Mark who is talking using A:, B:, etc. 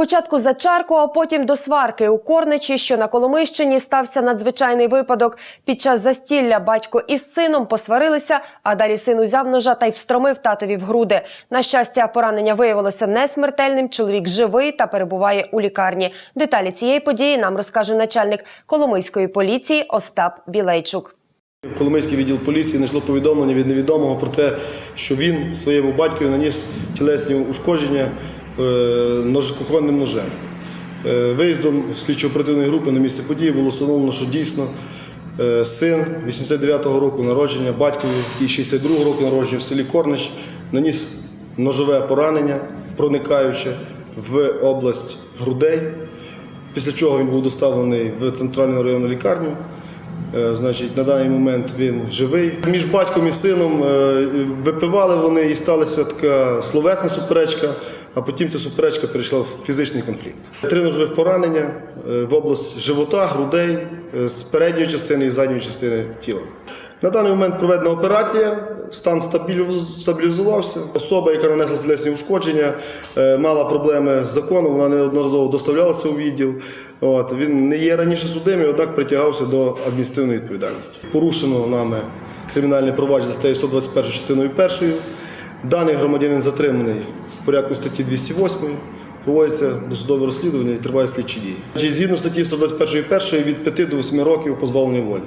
A: Спочатку за чарку, а потім до сварки у Корничі, що на Коломийщині стався надзвичайний випадок. Під час застілля батько із сином посварилися, а далі син узяв ножа та й встромив татові в груди. На щастя, поранення виявилося не смертельним. Чоловік живий та перебуває у лікарні. Деталі цієї події нам розкаже начальник Коломийської поліції Остап Білейчук.
B: В Коломийський відділ поліції знайшло повідомлення від невідомого про те, що він своєму батькові наніс тілесні ушкодження кухонним ножем. Е, Виїздом слідчо-оперативної групи на місце події було встановлено, що дійсно е, син 89-го року народження, батькові і 62-го року народження в селі Корнич наніс ножове поранення, проникаюче в область грудей, після чого він був доставлений в центральну районну лікарню. Е, Значить, на даний момент він живий. Між батьком і сином е, випивали вони і сталася така словесна суперечка, а потім ця суперечка перейшла в фізичний конфлікт. Три ножових поранення е, в область живота, грудей е, з передньої частини і задньої частини тіла. На даний момент проведена операція, стан стабілізувався. Особа, яка нанесла тілесні ушкодження, е, мала проблеми з законом, вона неодноразово доставлялася у відділ. От, він не є раніше судимий, однак притягався до адміністративної відповідальності. Порушено нами кримінальне провадження статтею 121 частиною 1. Даний громадянин затриманий в порядку статті 208. Проводиться досудове розслідування і триває слідчі дії. Згідно статті 121 першої від 5 до 8 років позбавлення волі.